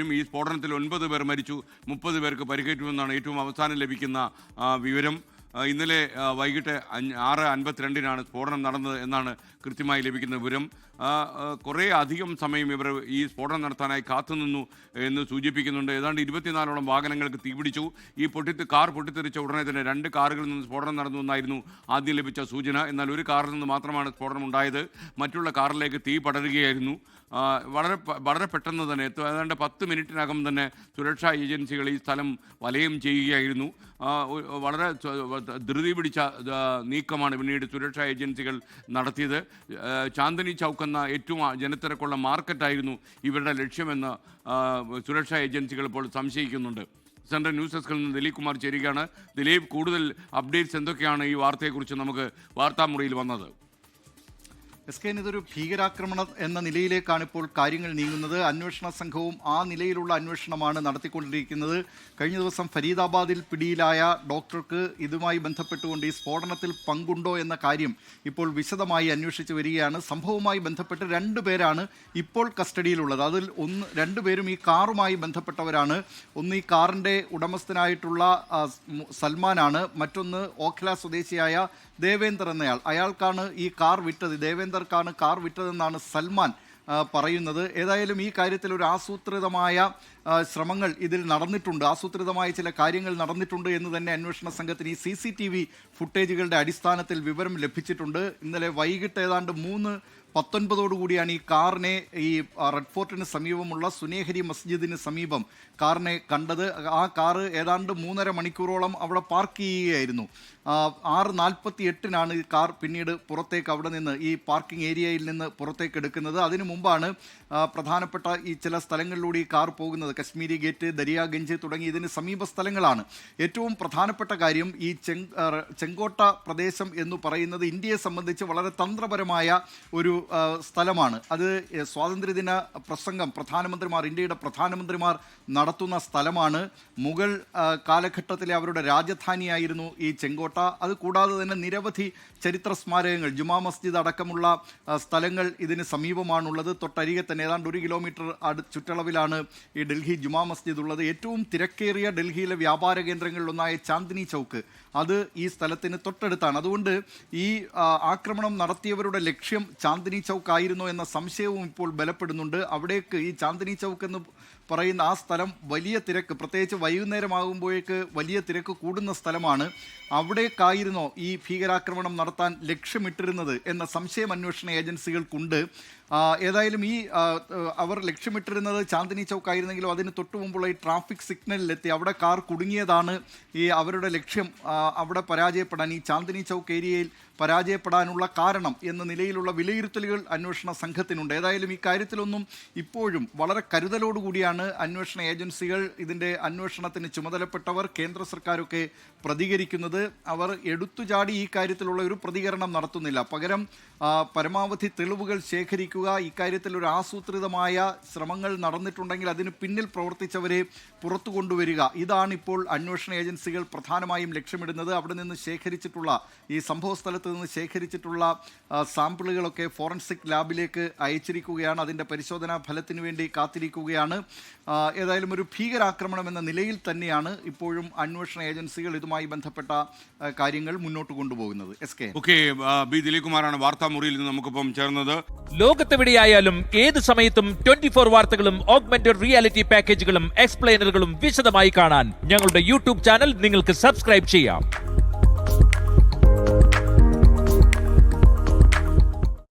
ും ഈ സ്ഫോടനത്തിൽ ഒൻപത് പേർ മരിച്ചു. മുപ്പത് പേർക്ക് പരിക്കേറ്റുമെന്നാണ് ഏറ്റവും അവസാനം ലഭിക്കുന്ന വിവരം. ഇന്നലെ വൈകിട്ട് ആറ് അൻപത്തിരണ്ടിനാണ് സ്ഫോടനം നടന്നത് എന്നാണ് കൃത്യമായി ലഭിക്കുന്ന വിവരം. കുറേ അധികം സമയം ഇവർ ഈ സ്ഫോടനം നടത്താനായി കാത്തുനിന്നു എന്ന് സൂചിപ്പിക്കുന്നുണ്ട്. ഏതാണ്ട് ഇരുപത്തിനാലോളം വാഹനങ്ങൾക്ക് തീപിടിച്ചു ഈ പൊട്ടിത്ത് കാർ പൊട്ടിത്തെറിച്ച ഉടനെ തന്നെ രണ്ട് കാറുകളിൽ നിന്ന് സ്ഫോടനം നടന്നു എന്നായിരുന്നു ആദ്യം ലഭിച്ച സൂചന. എന്നാൽ ഒരു കാറിൽ നിന്ന് മാത്രമാണ് സ്ഫോടനം ഉണ്ടായത്. മറ്റുള്ള കാറിലേക്ക് തീ പടരുകയായിരുന്നു. വളരെ വളരെ പെട്ടെന്ന് തന്നെ ഏതാണ്ട് പത്ത് മിനിറ്റിനകം തന്നെ സുരക്ഷാ ഏജൻസികൾ ഈ സ്ഥലം വലയം ചെയ്യുകയായിരുന്നു. വളരെ ധൃതി പിടിച്ച നീക്കമാണ് പിന്നീട് സുരക്ഷാ ഏജൻസികൾ നടത്തിയത്. ചാന്ദനി ചൗക്ക് എന്ന ഏറ്റവും ജനത്തിരക്കുള്ള മാർക്കറ്റായിരുന്നു ഇവരുടെ ലക്ഷ്യമെന്ന് സുരക്ഷാ ഏജൻസികൾ ഇപ്പോൾ സംശയിക്കുന്നുണ്ട്. സെൻട്രൽ ന്യൂസ് ഡെസ്കിൽ നിന്ന് ദിലീപ് കുമാർ ചേരുകയാണ്. ദിലീപ് കൂടുതൽ അപ്ഡേറ്റ്സ് എന്തൊക്കെയാണ് ഈ വാർത്തയെക്കുറിച്ച് നമുക്ക് വാർത്താമുറിയിൽ വന്നത്? എസ് കെ ഇതൊരു ഭീകരാക്രമണം എന്ന നിലയിലേക്കാണ് ഇപ്പോൾ കാര്യങ്ങൾ നീങ്ങുന്നത്. അന്വേഷണ സംഘവും ആ നിലയിലുള്ള അന്വേഷണമാണ് നടത്തിക്കൊണ്ടിരിക്കുന്നത്. കഴിഞ്ഞ ദിവസം ഫരീദാബാദിൽ പിടിയിലായ ഡോക്ടർക്ക് ഇതുമായി ബന്ധപ്പെട്ടുകൊണ്ട് ഈ സ്ഫോടനത്തിൽ പങ്കുണ്ടോ എന്ന കാര്യം ഇപ്പോൾ വിശദമായി അന്വേഷിച്ച് വരികയാണ്. സംഭവവുമായി ബന്ധപ്പെട്ട് രണ്ടു പേരാണ് ഇപ്പോൾ കസ്റ്റഡിയിലുള്ളത്. അതിൽ ഒന്ന് രണ്ടുപേരും ഈ കാറുമായി ബന്ധപ്പെട്ടവരാണ്. ഒന്ന് ഈ കാറിന്റെ ഉടമസ്ഥനായിട്ടുള്ള സൽമാനാണ്. മറ്റൊന്ന് ഓഖ്ല സ്വദേശിയായ ദേവേന്ദ്രൻ എന്നയാൾ. അയാൾക്കാണ് ഈ കാർ വിറ്റത് ദേവേന്ദർക്കാണ് കാർ വിറ്റതെന്നാണ് സൽമാൻ പറയുന്നത്. ഏതായാലും ഈ കാര്യത്തിൽ ഒരു ആസൂത്രിതമായ ശ്രമങ്ങൾ ഇതിൽ നടന്നിട്ടുണ്ട്. ആസൂത്രിതമായ ചില കാര്യങ്ങൾ നടന്നിട്ടുണ്ട് എന്ന് തന്നെ അന്വേഷണ സംഘത്തിന് ഈ സി സി ടി വി ഫുട്ടേജുകളുടെ അടിസ്ഥാനത്തിൽ വിവരം ലഭിച്ചിട്ടുണ്ട്. ഇന്നലെ വൈകിട്ട് ഏതാണ്ട് മൂന്ന് പത്തൊൻപതോടുകൂടിയാണ് ഈ കാറിനെ ഈ റെഡ് ഫോർട്ടിന് സമീപമുള്ള സുനേഹരി മസ്ജിദിന് സമീപം കാറിനെ കണ്ടത്. ആ കാറ് ഏതാണ്ട് മൂന്നര മണിക്കൂറോളം അവിടെ പാർക്ക് ചെയ്യുകയായിരുന്നു. ആറ് നാൽപ്പത്തി എട്ടിനാണ് ഈ കാർ പിന്നീട് പുറത്തേക്ക് അവിടെ നിന്ന് ഈ പാർക്കിംഗ് ഏരിയയിൽ നിന്ന് പുറത്തേക്ക് എടുക്കുന്നത്. അതിനു മുമ്പാണ് പ്രധാനപ്പെട്ട ഈ ചില സ്ഥലങ്ങളിലൂടെ ഈ കാർ പോകുന്നത്. കശ്മീരി ഗേറ്റ് ദരിയാഗഞ്ച് തുടങ്ങി ഇതിന് സമീപ സ്ഥലങ്ങളാണ്. ഏറ്റവും പ്രധാനപ്പെട്ട കാര്യം ഈ ചെങ് ചെങ്കോട്ട പ്രദേശം എന്ന് പറയുന്നത് ഇന്ത്യയെ സംബന്ധിച്ച് വളരെ തന്ത്രപരമായ ഒരു സ്ഥലമാണ്. അത് സ്വാതന്ത്ര്യദിന പ്രസംഗം പ്രധാനമന്ത്രിമാർ ഇന്ത്യയുടെ പ്രധാനമന്ത്രിമാർ നടത്തുന്ന സ്ഥലമാണ്. മുഗൾ കാലഘട്ടത്തിലെ അവരുടെ രാജധാനിയായിരുന്നു ഈ ചെങ്കോട്ട. അത് കൂടാതെ തന്നെ നിരവധി ചരിത്ര സ്മാരകങ്ങൾ ജുമാ മസ്ജിദ് അടക്കമുള്ള സ്ഥലങ്ങൾ ഇതിന് സമീപമാണുള്ളത്. തൊട്ടരികെ തന്നെ ഏതാണ്ട് ഒരു കിലോമീറ്റർ അടു ചുറ്റളവിലാണ് ഈ ഡൽഹി ജുമാ മസ്ജിദ് ഉള്ളത്. ഏറ്റവും തിരക്കേറിയ ഡൽഹിയിലെ വ്യാപാര കേന്ദ്രങ്ങളിലൊന്നായ ചാന്ദിനി ചൗക്ക്. അത് ഈ സ്ഥലത്തിന് തൊട്ടടുത്താണ്. അതുകൊണ്ട് ഈ ആക്രമണം നടത്തിയവരുടെ ലക്ഷ്യം ചാന്ദിനി ചൗക്ക് ആയിരുന്നോ എന്ന സംശയവും ഇപ്പോൾ ബലപ്പെടുന്നുണ്ട്. അവിടേക്ക് ഈ ചാന്ദിനി ചൗക്ക് എന്ന് പറയുന്ന ആ സ്ഥലം വലിയ തിരക്ക്. പ്രത്യേകിച്ച് വൈകുന്നേരമാകുമ്പോഴേക്ക് വലിയ തിരക്ക് കൂടുന്ന സ്ഥലമാണ്. അവിടേക്കായിരുന്നോ ഈ ഭീകരാക്രമണം നടത്താൻ ലക്ഷ്യമിട്ടിരുന്നത് എന്ന സംശയം അന്വേഷണ ഏജൻസികൾക്കുണ്ട്. ഏതായാലും ഈ അവർ ലക്ഷ്യമിട്ടിരുന്നത് ചാന്ദിനി ചൗക്ക് ആയിരുന്നെങ്കിലും അതിന് തൊട്ടു മുമ്പുള്ള ഈ ട്രാഫിക് സിഗ്നലിലെത്തി. അവിടെ കാർ കുടുങ്ങിയതാണ് ഈ അവരുടെ ലക്ഷ്യം. അവിടെ പരാജയപ്പെടാൻ ഈ ചാന്ദിനി ചൗക്ക് ഏരിയയിൽ പരാജയപ്പെടാനുള്ള കാരണം എന്ന നിലയിലുള്ള വിലയിരുത്തലുകൾ അന്വേഷണ സംഘത്തിനുണ്ട്. ഏതായാലും ഈ കാര്യത്തിലൊന്നും ഇപ്പോഴും വളരെ കരുതലോടുകൂടിയാണ് അന്വേഷണ ഏജൻസികൾ ഇതിന്റെ അന്വേഷണത്തിന് ചുമതലപ്പെട്ടവർ. കേന്ദ്ര സർക്കാരൊക്കെ പ്രതികരിക്കുന്നത്. അവർ എടുത്തുചാടി ഈ കാര്യത്തിലുള്ള ഒരു പ്രതികരണം നടത്തുന്നില്ല. പകരം പരമാവധി തെളിവുകൾ ശേഖരിക്കുക ഇക്കാര്യത്തിൽ ഒരു ആസൂത്രിതമായ ശ്രമങ്ങൾ നടന്നിട്ടുണ്ടെങ്കിൽ അതിന് പിന്നിൽ പ്രവർത്തിച്ചവരെ പുറത്തു കൊണ്ടുവരിക. ഇതാണ് ഇപ്പോൾ അന്വേഷണ ഏജൻസികൾ പ്രധാനമായും ലക്ഷ്യമിടുന്നത്. അവിടെ നിന്ന് ശേഖരിച്ചിട്ടുള്ള ഈ സംഭവ സ്ഥലത്ത് നിന്ന് ശേഖരിച്ചിട്ടുള്ള സാമ്പിളുകളൊക്കെ ഫോറൻസിക് ലാബിലേക്ക് അയച്ചിരിക്കുകയാണ്. അതിന്റെ പരിശോധനാ ഫലത്തിന് വേണ്ടി കാത്തിരിക്കുകയാണ്. ഏതായാലും ഒരു ഭീകരാക്രമണം എന്ന നിലയിൽ തന്നെയാണ് ഇപ്പോഴും അന്വേഷണ ഏജൻസികൾ ഇതുമായി ബന്ധപ്പെട്ട കാര്യങ്ങൾ മുന്നോട്ട് കൊണ്ടുപോകുന്നത്. S K okay B Dileep കുമാറാണ് വാർത്താമുറിയിൽ നിന്ന് നമുക്കിപ്പം ചേർന്നത്. ലോകത്തെവിടെയായാലും ഏത് സമയത്തും ട്വന്റി ഫോർ വാർത്തകളും ഓഗ്മെന്റഡ് റിയാലിറ്റി പാക്കേജുകളും എക്സ്പ്ലെയിനറുകളും വിശദമായി കാണാൻ ഞങ്ങളുടെ യൂട്യൂബ് ചാനൽ നിങ്ങൾക്ക് സബ്സ്ക്രൈബ് ചെയ്യാം.